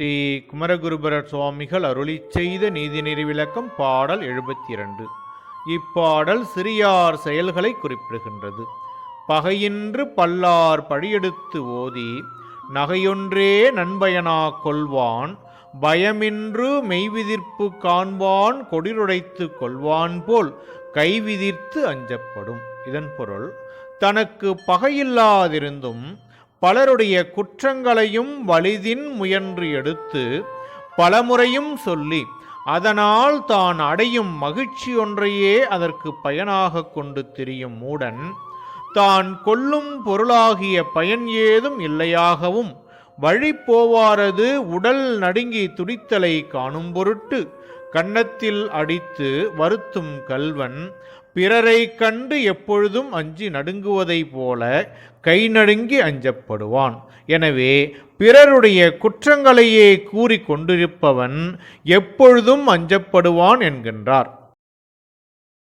ஸ்ரீ குமரகுருபரர் சுவாமிகள் அருளி செய்த நீதிநெறி விளக்கம் பாடல் எழுபத்தி இரண்டு இப்பாடல் சிறியார் செயல்களை குறிப்பிடுகின்றது. பகையின்று பல்லார் பழியெடுத்து ஓதி நகையொன்றே நண்பயனா கொள்வான் பயமின்று மெய்விதிர்ப்பு காண்பான் கொடிருடைத்து கொள்வான் போல் கைவிதிர்த்து அஞ்சப்படும். இதன் பொருள் தனக்கு பகையில்லாதிருந்தும் பலருடைய குற்றங்களையும் வலிதின் முயன்று எடுத்து பலமுறையும் சொல்லி அதனால் தான் அடையும் மகிழ்ச்சி ஒன்றையே அதற்கு பயனாக கொண்டு திரியும் மூடன். தான் கொல்லும் பொருளாகிய பயன் ஏதும் இல்லையாகவும் வழி போவாரது உடல் நடுங்கி துடித்தலை காணும் பொருட்டு கன்னத்தில் அடித்து வருத்தும் கல்வன் பிறரை கண்டு எப்பொழுதும் அஞ்சி நடுங்குவதைப் போல கை நடுங்கி அஞ்சப்படுவான். எனவே பிறருடைய குற்றங்களையே கூறிக் கொண்டிருப்பவன் எப்பொழுதும் அஞ்சப்படுவான் என்கின்றார்.